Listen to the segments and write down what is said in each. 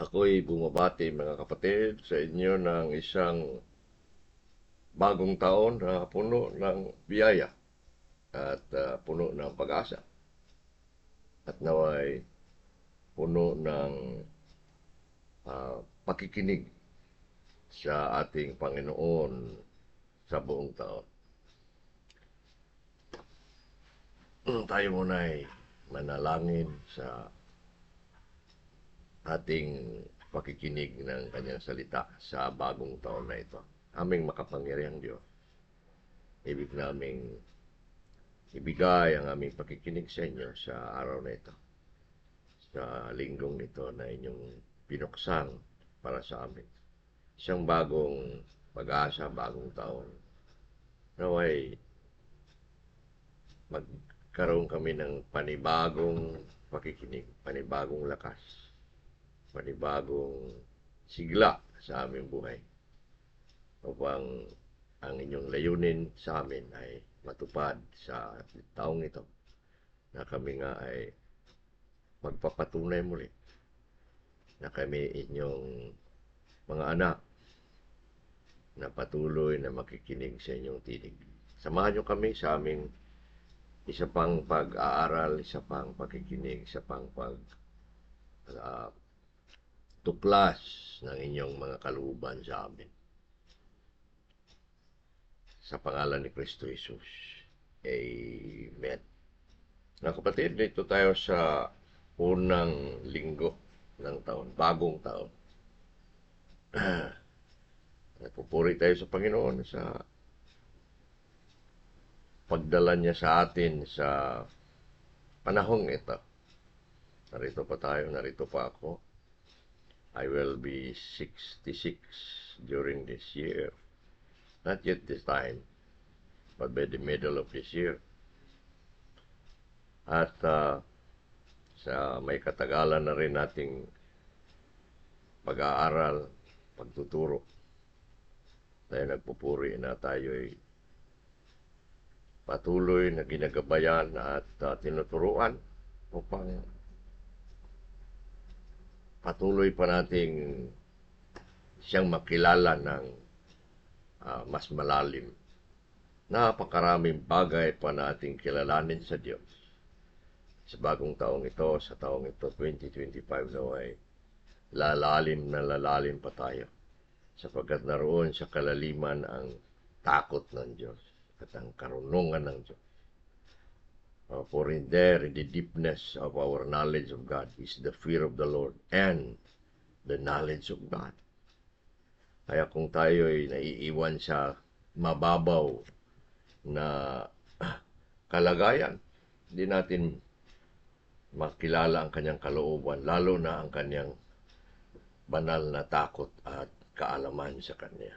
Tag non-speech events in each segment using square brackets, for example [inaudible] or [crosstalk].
Ako'y bumabati mga kapatid sa inyo ng isang bagong taon na puno ng biyaya at uh, puno ng pag-asa. At naway puno ng uh, pakikinig sa ating Panginoon sa buong taon. Tayo muna ay manalangin sa ating pakikinig ng kanyang salita sa bagong taon na ito. Aming makapangyarihang Diyos. Ibig naming ibigay ang aming pakikinig sa inyo sa araw na ito. Sa linggong nito na inyong pinuksan para sa amin. Isang bagong pag-asa, bagong taon. Naway, magkaroon kami ng panibagong pakikinig, panibagong lakas panibagong sigla sa aming buhay upang ang inyong layunin sa amin ay matupad sa taong ito na kami nga ay magpapatunay muli na kami inyong mga anak na patuloy na makikinig sa inyong tinig. Samahan niyo kami sa aming isa pang pag-aaral, isa pang pakikinig, isa pang pag uh, tuklas ng inyong mga kalooban sa amin. Sa pangalan ni Kristo Jesus. Amen. Mga kapatid, dito tayo sa unang linggo ng taon, bagong taon. [clears throat] Nagpupuri tayo sa Panginoon sa pagdala niya sa atin sa panahong ito. Narito pa tayo, narito pa ako I will be 66 during this year. Not yet this time, but by the middle of this year. At uh, sa may katagalan na rin nating pag-aaral, pagtuturo. Tayo nagpupuri na tayo'y patuloy na ginagabayan at uh, tinuturuan upang patuloy pa nating siyang makilala ng uh, mas malalim. Napakaraming bagay pa nating kilalanin sa Diyos. Sa bagong taong ito, sa taong ito, 2025 na ay lalalim na lalalim pa tayo. Sapagkat naroon sa kalaliman ang takot ng Diyos at ang karunungan ng Diyos. Uh, for in there, in the deepness of our knowledge of God, is the fear of the Lord and the knowledge of God. Kaya kung tayo ay naiiwan sa mababaw na [clears throat] kalagayan, hindi natin makilala ang kanyang kalooban, lalo na ang kanyang banal na takot at kaalaman sa kanya.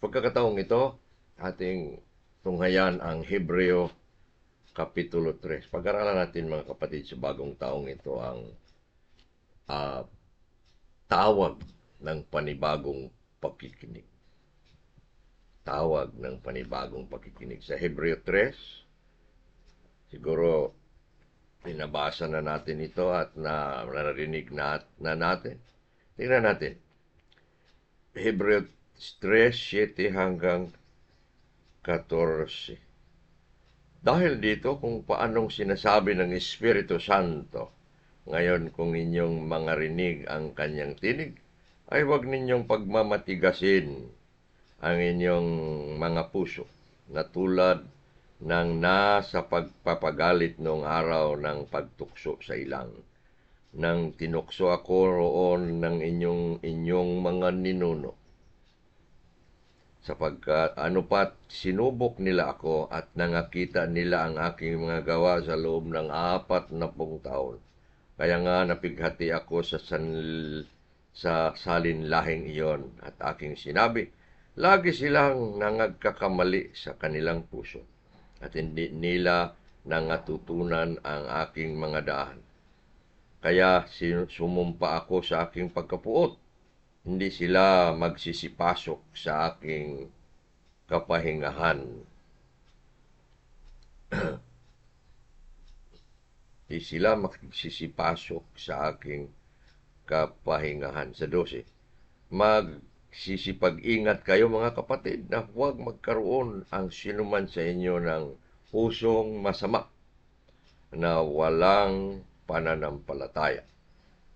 Pagkakataong ito, ating tunghayan ang Hebreo Kapitulo 3. Pag-aralan natin mga kapatid sa bagong taong ito ang uh, tawag ng panibagong pakikinig. Tawag ng panibagong pakikinig. Sa Hebreo 3, siguro pinabasa na natin ito at na narinig na, na natin. Tingnan natin. Hebreo 3, 7 hanggang 14. Dahil dito kung paanong sinasabi ng Espiritu Santo, ngayon kung inyong mga rinig ang kanyang tinig, ay huwag ninyong pagmamatigasin ang inyong mga puso na tulad ng nasa pagpapagalit noong araw ng pagtukso sa ilang. Nang tinukso ako roon ng inyong, inyong mga ninuno sapagkat ano pat sinubok nila ako at nangakita nila ang aking mga gawa sa loob ng apat na pong taon. Kaya nga napighati ako sa san, sa salin lahing iyon at aking sinabi, lagi silang nangagkakamali sa kanilang puso at hindi nila nangatutunan ang aking mga daan. Kaya sumumpa ako sa aking pagkapuot hindi sila magsisipasok sa aking kapahingahan. [clears throat] Hindi sila magsisipasok sa aking kapahingahan. Sa 12, magsisipag-ingat kayo mga kapatid na huwag magkaroon ang sinuman sa inyo ng pusong masama na walang pananampalataya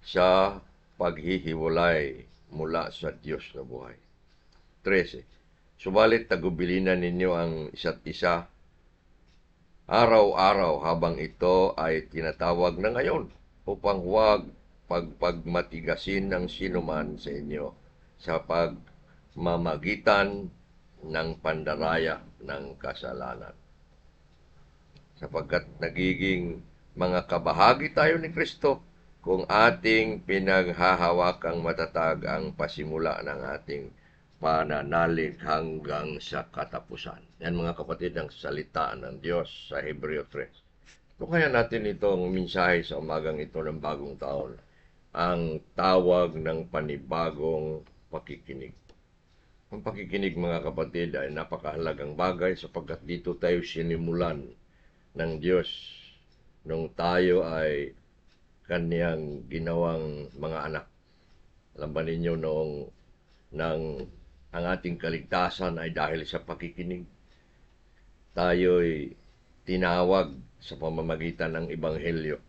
sa paghihiwalay mula sa Diyos na buhay. 13. Subalit tagubilinan ninyo ang isa't isa araw-araw habang ito ay tinatawag na ngayon upang huwag pagpagmatigasin ng sinuman sa inyo sa pagmamagitan ng pandaraya ng kasalanan. Sapagkat nagiging mga kabahagi tayo ni Kristo kung ating pinaghahawakang matatag ang pasimula ng ating pananalig hanggang sa katapusan. Yan mga kapatid ang salita ng Diyos sa Hebreo 3. Kung kaya natin itong mensahe sa umagang ito ng bagong taon, ang tawag ng panibagong pakikinig. Ang pakikinig mga kapatid ay napakahalagang bagay sapagkat dito tayo sinimulan ng Diyos nung tayo ay kaniyang ginawang mga anak. Alam ba ninyo noong nang ang ating kaligtasan ay dahil sa pakikinig. Tayo'y tinawag sa pamamagitan ng Ebanghelyo,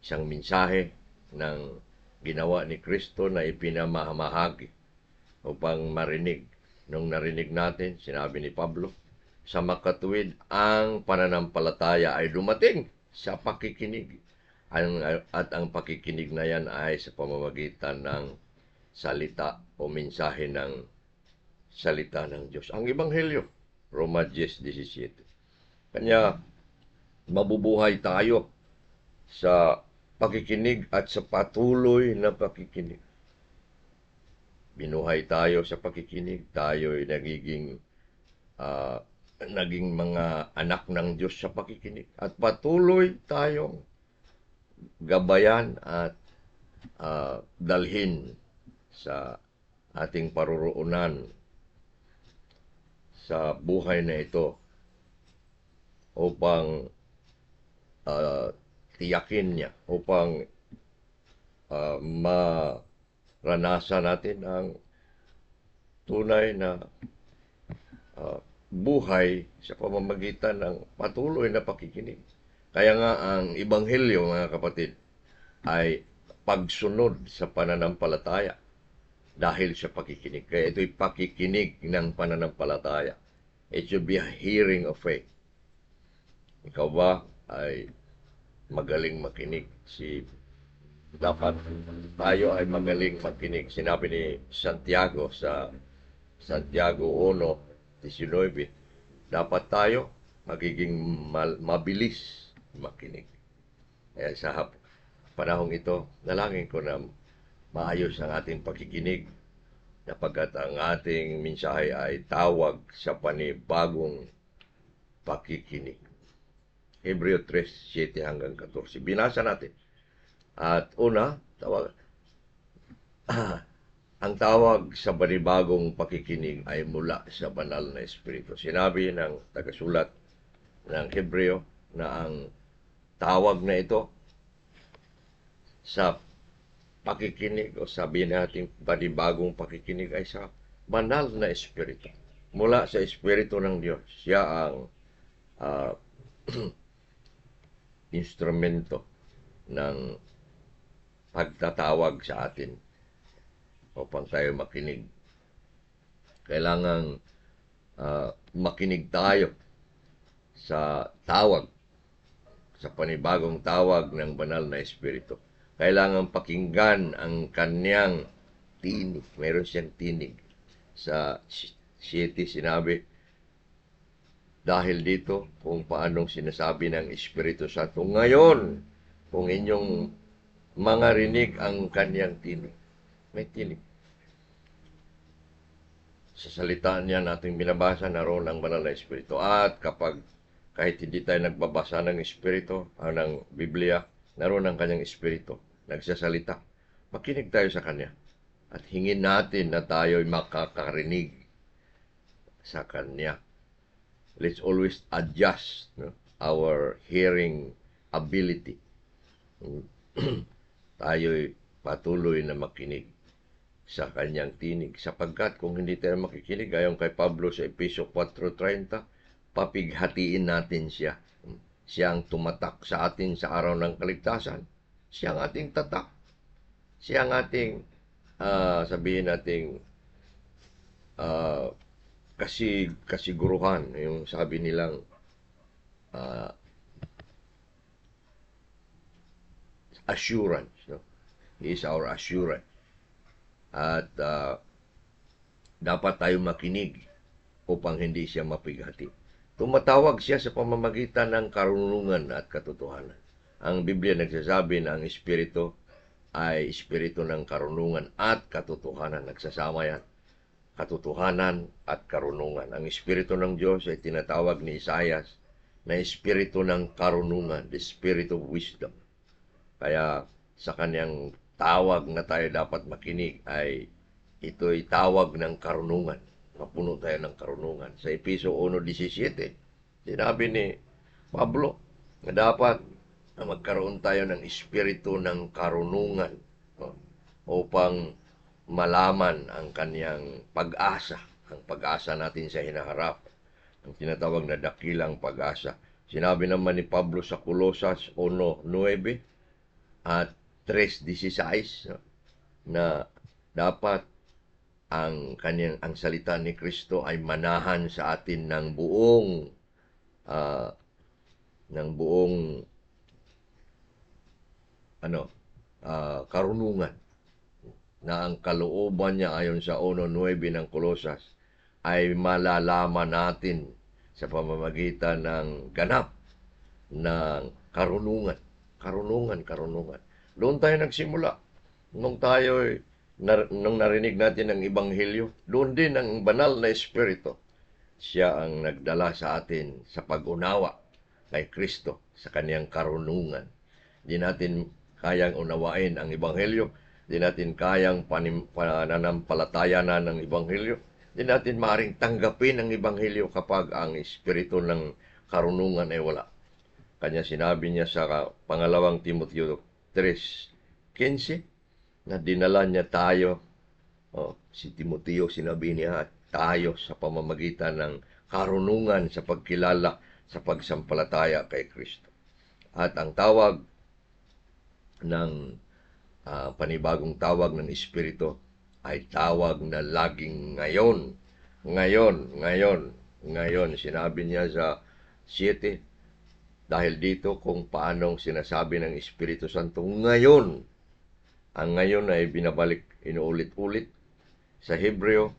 isang mensahe ng ginawa ni Kristo na ipinamahagi upang marinig. Nung narinig natin, sinabi ni Pablo, sa makatuwid ang pananampalataya ay dumating sa pakikinig. At ang pakikinig na yan ay sa pamamagitan ng salita o mensahe ng salita ng Diyos. Ang Ebanghelyo, Roma 10.17. Kanya, mabubuhay tayo sa pakikinig at sa patuloy na pakikinig. Binuhay tayo sa pakikinig, tayo ay nagiging uh, naging mga anak ng Diyos sa pakikinig. At patuloy tayong gabayan at uh, dalhin sa ating paruroonan sa buhay na ito upang uh, tiyakin niya, upang uh, maranasan natin ang tunay na uh, buhay sa pamamagitan ng patuloy na pakikinig. Kaya nga ang Ibanghelyo, mga kapatid, ay pagsunod sa pananampalataya dahil sa pakikinig. Kaya ito'y pakikinig ng pananampalataya. It should be a hearing of faith. Ikaw ba ay magaling makinig? Si dapat tayo ay magaling makinig. Sinabi ni Santiago sa Santiago 1:19, dapat tayo magiging mal- mabilis makinig. Kaya sa panahong ito, nalangin ko na maayos ang ating pakikinig napagkat ang ating mensahe ay tawag sa panibagong pakikinig. Hebreo 3, 7 hanggang 14. Binasa natin. At una, tawag, [clears throat] ang tawag sa panibagong pakikinig ay mula sa banal na Espiritu. Sinabi ng tagasulat ng Hebreo na ang tawag na ito sa pakikinig o sabihin natin panibagong pakikinig ay sa banal na espiritu. Mula sa espiritu ng Diyos. Siya ang uh, [clears throat] instrumento ng pagtatawag sa atin upang tayo makinig. Kailangan uh, makinig tayo sa tawag, sa panibagong tawag ng banal na espiritu kailangan pakinggan ang kanyang tinig. Meron siyang tinig. Sa 7 sinabi, dahil dito kung paanong sinasabi ng Espiritu Santo. Ngayon, kung inyong mga rinig ang kanyang tinig. May tinig. Sa salita niya nating binabasa, naroon ang banal na Espiritu. At kapag kahit hindi tayo nagbabasa ng Espiritu, uh, ng Biblia, naroon ang kanyang Espiritu nagsasalita. Makinig tayo sa Kanya at hingin natin na tayo'y makakarinig sa Kanya. Let's always adjust no, our hearing ability. [clears throat] tayo'y patuloy na makinig sa kanyang tinig. Sapagkat kung hindi tayo makikinig, ayon kay Pablo sa Episo 4.30, papighatiin natin siya. Siya ang tumatak sa atin sa araw ng kaligtasan. Siya ang ating tatak. Siya ang ating, uh, sabihin nating, uh, kasi kasiguruhan yung sabi nilang uh, assurance no he is our assurance at uh, dapat tayo makinig upang hindi siya mapighati tumatawag siya sa pamamagitan ng karunungan at katotohanan ang Biblia nagsasabi na ang espiritu ay espiritu ng karunungan at katotohanan nagsasama yan katotohanan at karunungan. Ang Espiritu ng Diyos ay tinatawag ni Isayas na Espiritu ng karunungan, the Spirit of Wisdom. Kaya sa kanyang tawag na tayo dapat makinig ay ito ay tawag ng karunungan. Mapuno tayo ng karunungan. Sa Episo 1.17, sinabi ni Pablo na dapat na magkaroon tayo ng espiritu ng karunungan no? upang malaman ang kanyang pag-asa, ang pag-asa natin sa hinaharap, ang tinatawag na dakilang pag-asa. Sinabi naman ni Pablo sa Colosas 1.9 at 3.16 na dapat ang kanyang ang salita ni Kristo ay manahan sa atin ng buong uh, ng buong ano uh, karunungan na ang kalooban niya ayon sa 1.9 ng Kolosas ay malalaman natin sa pamamagitan ng ganap ng karunungan. Karunungan, karunungan. Doon tayo nagsimula. Nung tayo, nar- nung narinig natin ang Ibanghelyo, doon din ang banal na Espiritu. Siya ang nagdala sa atin sa pag-unawa kay Kristo sa kaniyang karunungan. Hindi natin kayang unawain ang Ibanghelyo di natin kayang panim, pananampalataya na ng Ebanghelyo, di natin maring tanggapin ang Ebanghelyo kapag ang espiritu ng karunungan ay wala. Kanya sinabi niya sa pangalawang Timoteo 3.15 na dinala niya tayo, oh, si Timoteo sinabi niya, tayo sa pamamagitan ng karunungan sa pagkilala sa pagsampalataya kay Kristo. At ang tawag ng uh, panibagong tawag ng Espiritu ay tawag na laging ngayon. Ngayon, ngayon, ngayon. Sinabi niya sa 7, dahil dito kung paanong sinasabi ng Espiritu Santo ngayon. Ang ngayon ay binabalik inuulit-ulit. Sa Hebreo,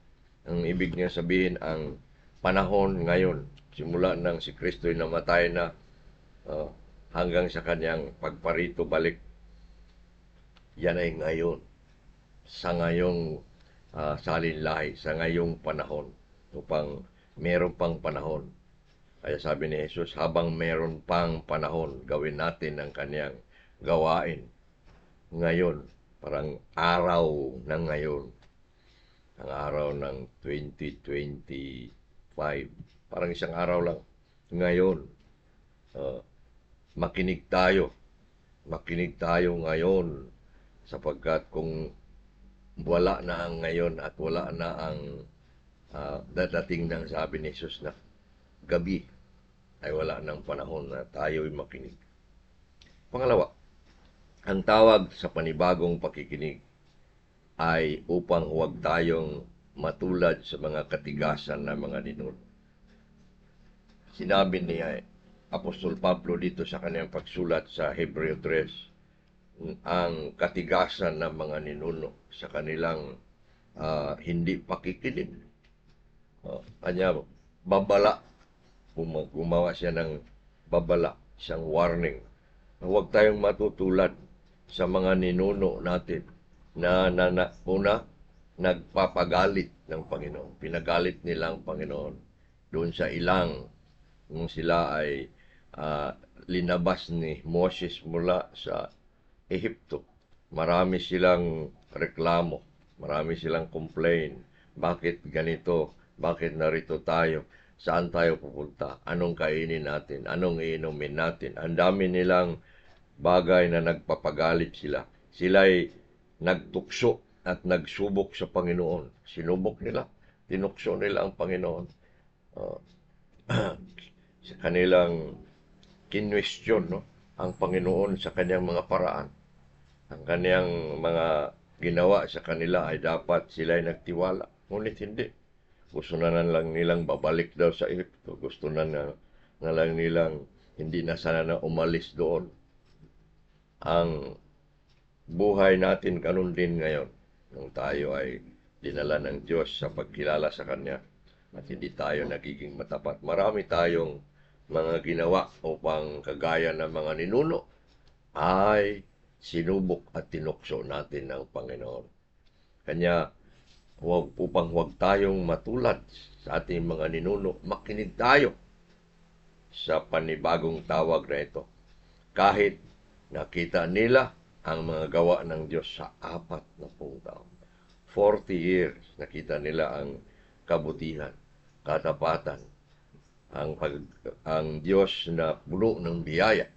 ang ibig niya sabihin ang panahon ngayon. Simula nang si Kristo ay namatay na uh, hanggang sa kanyang pagparito balik yan ay ngayon. Sa ngayong uh, salinlahi, sa ngayong panahon, upang meron pang panahon. Kaya sabi ni Jesus, habang meron pang panahon, gawin natin ang kanyang gawain. Ngayon, parang araw ng ngayon. Ang araw ng 2025. Parang isang araw lang. Ngayon, uh, makinig tayo. Makinig tayo ngayon sapagkat kung wala na ang ngayon at wala na ang uh, dadating ng sabi ni Jesus na gabi ay wala ng panahon na tayo ay makinig. Pangalawa, ang tawag sa panibagong pakikinig ay upang huwag tayong matulad sa mga katigasan ng mga ninuno. Sinabi ni Apostol Pablo dito sa kanyang pagsulat sa Hebreo 3, ang katigasan ng mga ninuno sa kanilang uh, hindi pakikinig. Uh, kanya, babala. Gumawa siya ng babala, siyang warning. Huwag tayong matutulad sa mga ninuno natin na, na, na una, nagpapagalit ng Panginoon. Pinagalit nila ang Panginoon doon sa ilang nung sila ay uh, linabas ni Moses mula sa Ehipto. Marami silang reklamo, marami silang complain. Bakit ganito? Bakit narito tayo? Saan tayo pupunta? Anong kainin natin? Anong iinumin natin? Ang dami nilang bagay na nagpapagalit sila. Sila'y nagtukso at nagsubok sa Panginoon. Sinubok nila, tinukso nila ang Panginoon. Uh, [clears throat] sa kanilang kinwestiyon no? ang Panginoon sa kanyang mga paraan. Ang kanyang mga ginawa sa kanila ay dapat sila ay nagtiwala. Ngunit hindi. Gusto na lang nilang babalik daw sa Egypto. Gusto na, na, na lang nilang hindi na sana na umalis doon. Ang buhay natin ganun din ngayon. Nung tayo ay dinala ng Diyos sa pagkilala sa Kanya at hindi tayo nagiging matapat. Marami tayong mga ginawa upang kagaya ng mga ninuno ay sinubok at tinukso natin ng Panginoon. Kanya, huwag, upang huwag tayong matulad sa ating mga ninuno, makinig tayo sa panibagong tawag na ito. Kahit nakita nila ang mga gawa ng Diyos sa apat na pong taon. 40 years, nakita nila ang kabutihan, katapatan, ang, pag, ang Diyos na puno ng biyaya.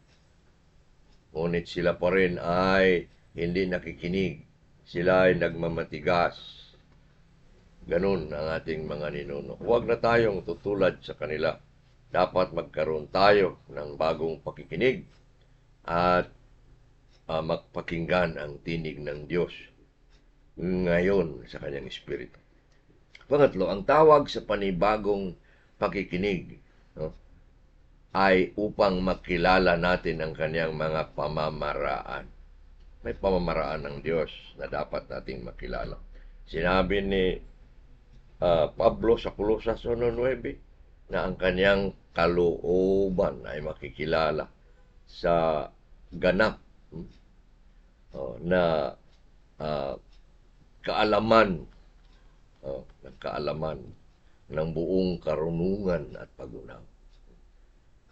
Ngunit sila pa rin ay hindi nakikinig. Sila ay nagmamatigas. Ganun ang ating mga ninuno. Huwag na tayong tutulad sa kanila. Dapat magkaroon tayo ng bagong pakikinig at uh, magpakinggan ang tinig ng Diyos ngayon sa kanyang espiritu. Pangatlo, ang tawag sa panibagong pakikinig no, ay upang makilala natin ang kanyang mga pamamaraan. May pamamaraan ng Diyos na dapat nating makilala. Sinabi ni uh, Pablo sa Colosas 1.9 na ang kanyang kalooban ay makikilala sa ganap hmm, oh, na uh, kaalaman oh, ng kaalaman ng buong karunungan at pagunaw.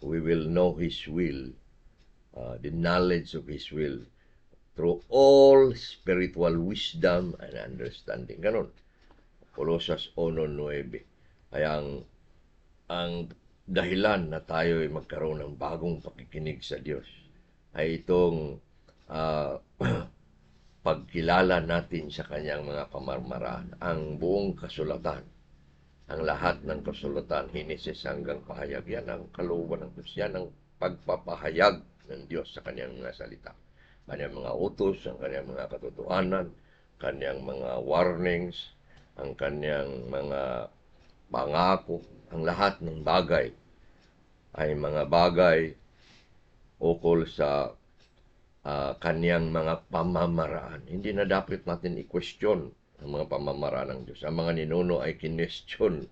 We will know His will, uh, the knowledge of His will, through all spiritual wisdom and understanding. Ganon. Colossus 1.9. Kaya ang, ang dahilan na tayo ay magkaroon ng bagong pakikinig sa Diyos ay itong uh, [clears throat] pagkilala natin sa kanyang mga pamarmaraan, ang buong kasulatan ang lahat ng kasulatan, Hinesis hanggang pahayag. Yan ang kalooban ng Diyos. Yan ang pagpapahayag ng Diyos sa kanyang mga salita. Kanyang mga utos, ang kanyang mga katotohanan, kanyang mga warnings, ang kanyang mga pangako, ang lahat ng bagay ay mga bagay ukol sa uh, kanyang mga pamamaraan. Hindi na dapat natin i-question ang mga pamamaraan ng Diyos. Ang mga ninuno ay kinestyon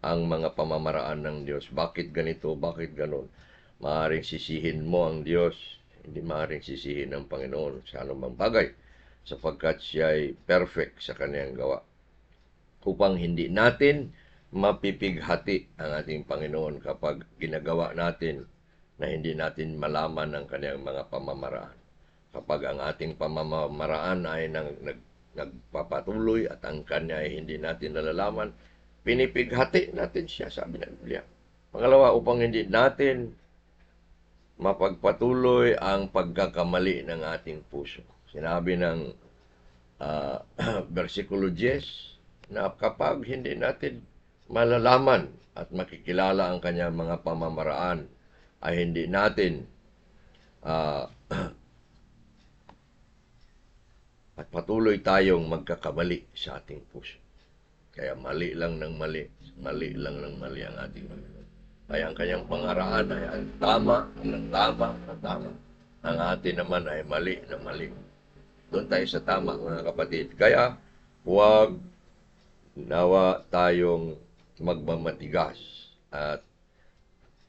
ang mga pamamaraan ng Diyos. Bakit ganito? Bakit ganon? Maaring sisihin mo ang Diyos. Hindi maaring sisihin ng Panginoon sa anumang bagay sapagkat siya ay perfect sa kanyang gawa. Upang hindi natin mapipighati ang ating Panginoon kapag ginagawa natin na hindi natin malaman ang kanyang mga pamamaraan. Kapag ang ating pamamaraan ay nag, nag nagpapatuloy at ang kanya ay hindi natin nalalaman, pinipighati natin siya, sabi ng Biblia. Pangalawa, upang hindi natin mapagpatuloy ang pagkakamali ng ating puso. Sinabi ng uh, [clears throat] versikulo 10 na kapag hindi natin malalaman at makikilala ang kanyang mga pamamaraan, ay hindi natin uh, [clears throat] at patuloy tayong magkakamali sa ating puso. Kaya mali lang ng mali, mali lang ng mali ang ating Panginoon. Kaya ang kanyang pangaraan ay ang tama, ang tama, ang tama. Ang atin naman ay mali na mali. Doon tayo sa tama, mga kapatid. Kaya, huwag nawa tayong magmamatigas at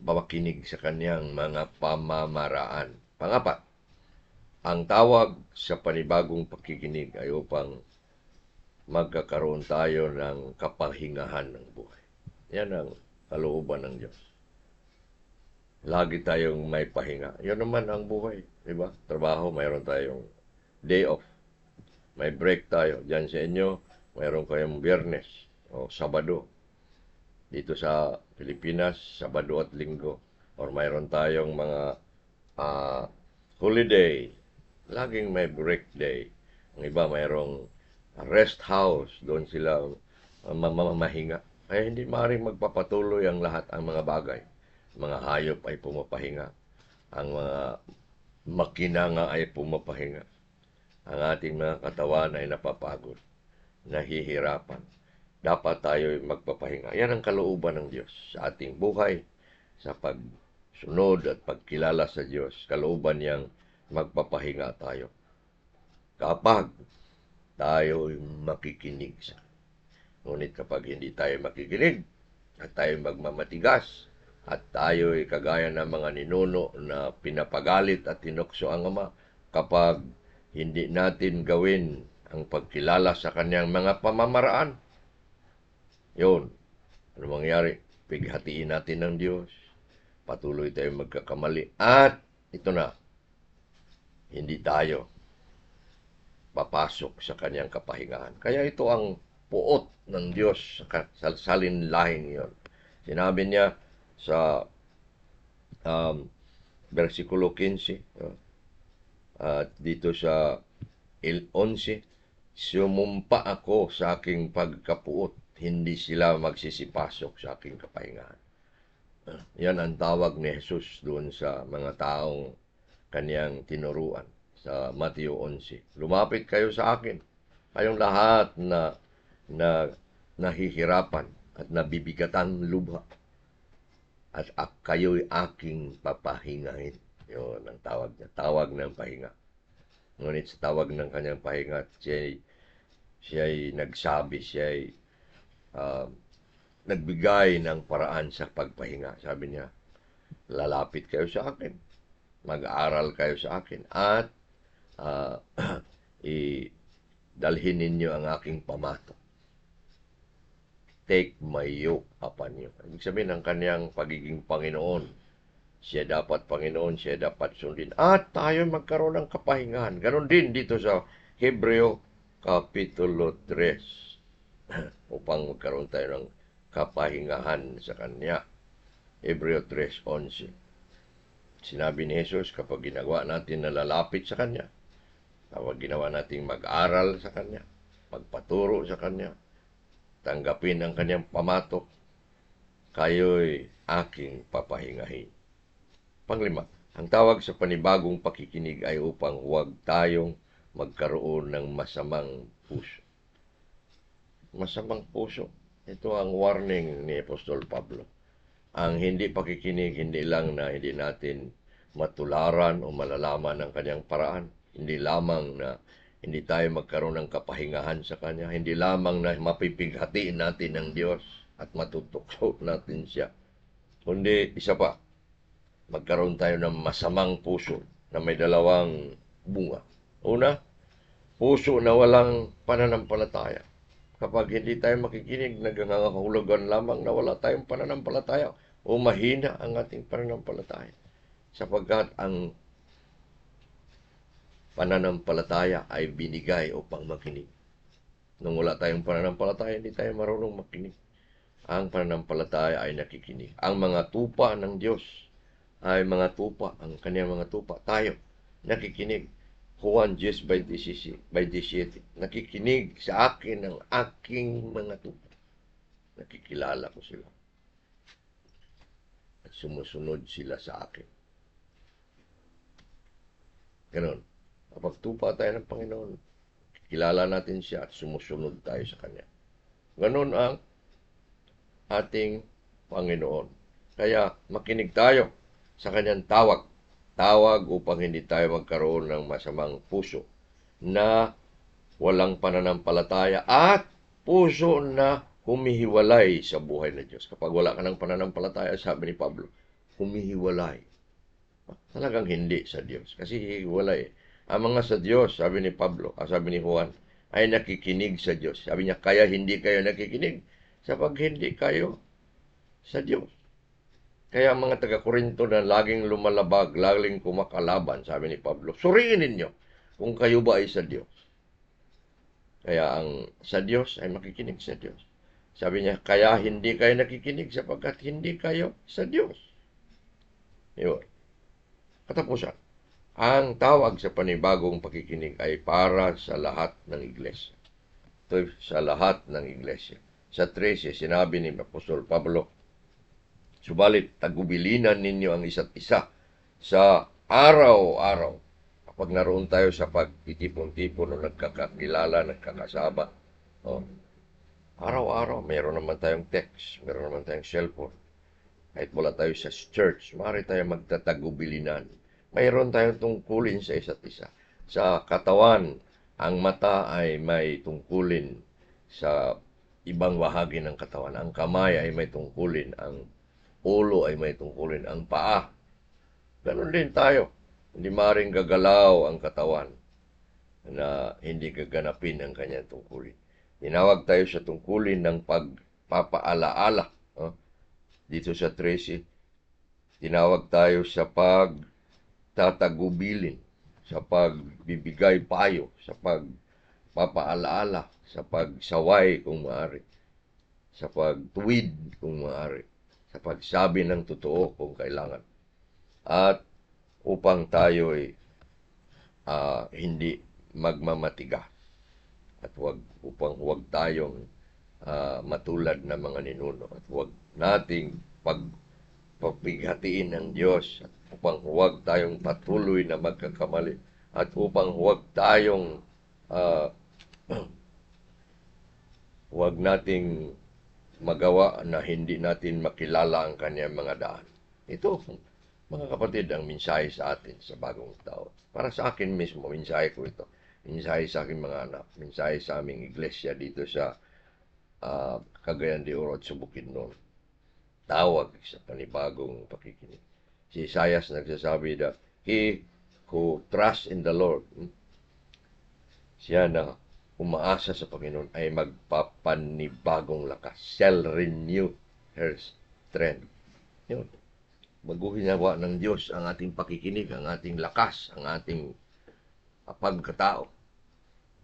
makinig sa kanyang mga pamamaraan. Pangapat, ang tawag sa panibagong pakikinig ay upang magkakaroon tayo ng kapahingahan ng buhay. Yan ang kalooban ng Diyos. Lagi tayong may pahinga. Yan naman ang buhay. Di ba? Trabaho, mayroon tayong day off. May break tayo. Diyan sa inyo, mayroon kayong biyernes o sabado. Dito sa Pilipinas, sabado at linggo. Or mayroon tayong mga uh, holiday, laging may break day. Ang iba mayroong rest house, doon sila uh, mamamahinga. Kaya hindi maaaring magpapatuloy ang lahat ang mga bagay. Mga hayop ay pumapahinga. Ang mga makina nga ay pumapahinga. Ang ating mga katawan ay napapagod, nahihirapan. Dapat tayo magpapahinga. Yan ang kalooban ng Diyos sa ating buhay, sa pagsunod at pagkilala sa Diyos. Kalooban niyang magpapahinga tayo. Kapag tayo makikinig sa Ngunit kapag hindi tayo makikinig at tayo magmamatigas at tayo ay kagaya ng mga ninuno na pinapagalit at tinukso ang ama kapag hindi natin gawin ang pagkilala sa kanyang mga pamamaraan. Yun. Ano mangyari? Pighatiin natin ng Diyos. Patuloy tayo magkakamali. At ito na, hindi tayo papasok sa kanyang kapahingahan. Kaya ito ang puot ng Diyos sa salinlahin yon. Sinabi niya sa um, versikulo 15 uh, at dito sa 11 sumumpa ako sa aking pagkapuot hindi sila magsisipasok sa aking kapahingahan. Yan ang tawag ni Jesus doon sa mga taong kaniyang tinuruan sa Mateo 11. Lumapit kayo sa akin, kayong lahat na na nahihirapan at nabibigatan lubha. At ak kayo'y aking papahingahin. Yun ang tawag niya. Tawag ng pahinga. Ngunit sa tawag ng kanyang pahinga, siya'y, siya'y nagsabi, siya'y uh, nagbigay ng paraan sa pagpahinga. Sabi niya, lalapit kayo sa akin. Mag-aaral kayo sa akin. At uh, i dalhin ninyo ang aking pamato take my yoke upon you. Ibig sabihin ng kanyang pagiging Panginoon. Siya dapat Panginoon, siya dapat sundin. At tayo magkaroon ng kapahingahan. Ganon din dito sa Hebreo Kapitulo 3. [clears throat] upang magkaroon tayo ng kapahingahan sa Kanya. Hebreo 3.11 Sinabi ni Jesus, kapag ginagawa natin na lalapit sa Kanya, kapag ginawa natin mag-aral sa Kanya, magpaturo sa Kanya, tanggapin ang kanyang pamatok, kayo'y aking papahingahin. Panglima, ang tawag sa panibagong pakikinig ay upang huwag tayong magkaroon ng masamang puso. Masamang puso. Ito ang warning ni Apostol Pablo. Ang hindi pakikinig, hindi lang na hindi natin matularan o malalaman ang kanyang paraan. Hindi lamang na hindi tayo magkaroon ng kapahingahan sa Kanya. Hindi lamang na mapipighatiin natin ng Diyos at matutukso [laughs] natin siya. Kundi isa pa, magkaroon tayo ng masamang puso na may dalawang bunga. Una, puso na walang pananampalataya. Kapag hindi tayo makikinig, nagangangahulugan lamang na wala tayong pananampalataya o mahina ang ating pananampalataya. Sapagkat ang pananampalataya ay binigay upang makinig. Nung wala tayong pananampalataya, hindi tayo marunong makinig. Ang pananampalataya ay nakikinig. Ang mga tupa ng Diyos ay mga tupa, ang kanyang mga tupa. Tayo, nakikinig. Juan 10 by 17, by 17. Nakikinig sa akin ang aking mga tupa. Nakikilala ko sila. At sumusunod sila sa akin. Ganon. Kapag tupa tayo ng Panginoon, kilala natin siya at sumusunod tayo sa Kanya. Ganon ang ating Panginoon. Kaya makinig tayo sa Kanyang tawag. Tawag upang hindi tayo magkaroon ng masamang puso na walang pananampalataya at puso na humihiwalay sa buhay ng Diyos. Kapag wala ka ng pananampalataya, sabi ni Pablo, humihiwalay. Talagang hindi sa Diyos. Kasi hiwalay. Ang mga sa Diyos, sabi ni Pablo, ah, sabi ni Juan, ay nakikinig sa Diyos. Sabi niya, kaya hindi kayo nakikinig sapag hindi kayo sa Diyos. Kaya ang mga taga-Korinto na laging lumalabag, laging kumakalaban, sabi ni Pablo, suriin ninyo kung kayo ba ay sa Diyos. Kaya ang sa Diyos ay makikinig sa Diyos. Sabi niya, kaya hindi kayo nakikinig sapagkat hindi kayo sa Diyos. Yun. Katapusan. ang tawag sa panibagong pakikinig ay para sa lahat ng iglesia. Ito sa lahat ng iglesia. Sa 13, sinabi ni Apostol Pablo, Subalit, tagubilinan ninyo ang isa't isa sa araw-araw. Kapag naroon tayo sa pagtitipon-tipon o nagkakakilala, nagkakasama, oh, araw-araw, mayroon naman tayong text, mayroon naman tayong cellphone. Kahit wala tayo sa church, maaari tayo magtatagubilinan. Mayroon tayong tungkulin sa isa't isa. Sa katawan, ang mata ay may tungkulin sa ibang bahagi ng katawan. Ang kamay ay may tungkulin, ang ulo ay may tungkulin, ang paa. Ganon din tayo. Hindi maring gagalaw ang katawan na hindi gaganapin ang kanyang tungkulin. Tinawag tayo sa tungkulin ng pagpapaalaala. Oh, dito sa 13, tinawag tayo sa pagtatagubilin, sa pagbibigay payo, sa pagpapaalaala, sa pagsaway kung maaari, sa pagtuwid kung maaari, sa pagsabi ng totoo kung kailangan. At upang tayo ay uh, hindi magmamatiga. At wag upang huwag tayong uh, matulad ng mga ninuno. At huwag nating pag pagpighatiin ng Diyos. At upang huwag tayong patuloy na magkakamali. At upang huwag tayong uh, [clears throat] huwag nating magawa na hindi natin makilala ang kanyang mga daan. Ito, mga kapatid, ang mensahe sa atin sa bagong tao. Para sa akin mismo, mensahe ko ito mensahe sa aking mga anak, mensahe sa aming iglesia dito sa uh, Cagayan de Oro at sa Bukidnon. Tawag sa panibagong pakikinig. Si Isaias nagsasabi na, He who trusts in the Lord, hmm, siya na umaasa sa Panginoon ay magpapanibagong lakas. Shall renew her strength. Yun. Maguhinawa ng Diyos ang ating pakikinig, ang ating lakas, ang ating pagkatao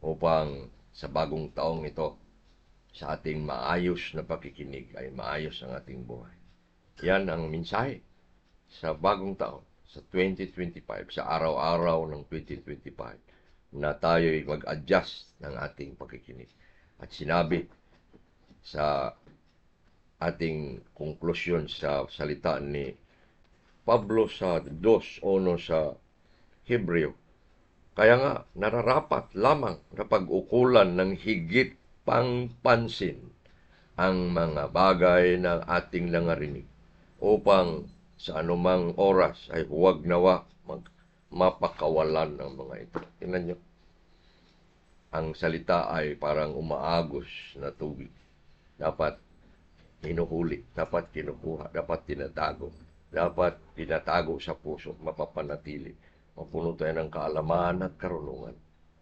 upang sa bagong taong ito sa ating maayos na pakikinig ay maayos ang ating buhay. Yan ang mensahe sa bagong taon, sa 2025, sa araw-araw ng 2025, na tayo ay mag-adjust ng ating pakikinig. At sinabi sa ating konklusyon sa salita ni Pablo sa 2.1 sa Hebreo, kaya nga, nararapat lamang na pag-ukulan ng higit pang pansin ang mga bagay na ating nangarinig upang sa anumang oras ay huwag nawa mag, mapakawalan ng mga ito. Tingnan nyo. Ang salita ay parang umaagos na tubig. Dapat hinuhuli, dapat kinukuha, dapat tinatago, dapat tinatago sa puso, mapapanatili mapuno tayo ng kaalaman at karunungan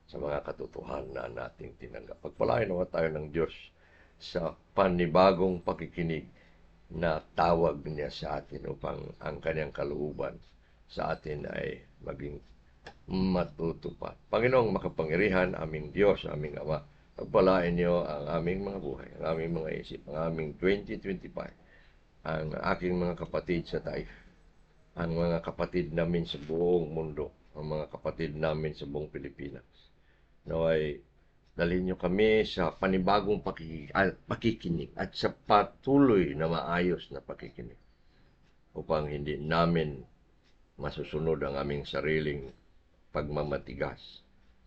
sa mga katotohanan na nating tinanggap. Pagpalain naman tayo ng Diyos sa panibagong pakikinig na tawag niya sa atin upang ang kanyang kalooban sa atin ay maging matutupad. Panginoong makapangyarihan, aming Diyos, aming Ama, pagpalain niyo ang aming mga buhay, ang aming mga isip, ang aming 2025, ang aking mga kapatid sa Taif, ang mga kapatid namin sa buong mundo, ang mga kapatid namin sa buong Pilipinas. Naway, dalhin nyo kami sa panibagong ah, pakikinig at sa patuloy na maayos na pakikinig upang hindi namin masusunod ang aming sariling pagmamatigas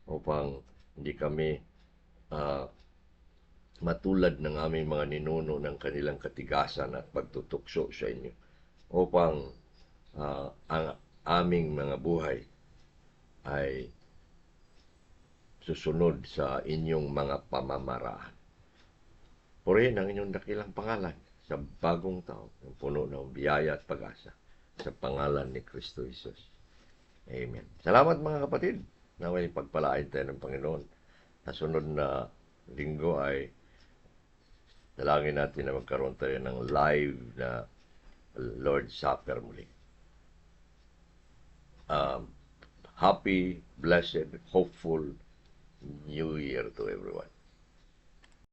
upang hindi kami uh, matulad ng aming mga ninuno ng kanilang katigasan at pagtutukso sa inyo upang uh, ang aming mga buhay ay susunod sa inyong mga pamamaraan. Purihin ang inyong dakilang pangalan sa bagong taon ng puno ng biyaya at pag-asa sa pangalan ni Kristo Jesus. Amen. Salamat mga kapatid. Naway pagpalain tayo ng Panginoon. Sa sunod na linggo ay dalangin natin na magkaroon tayo ng live na Lord Supper muli um, happy, blessed, hopeful New Year to everyone.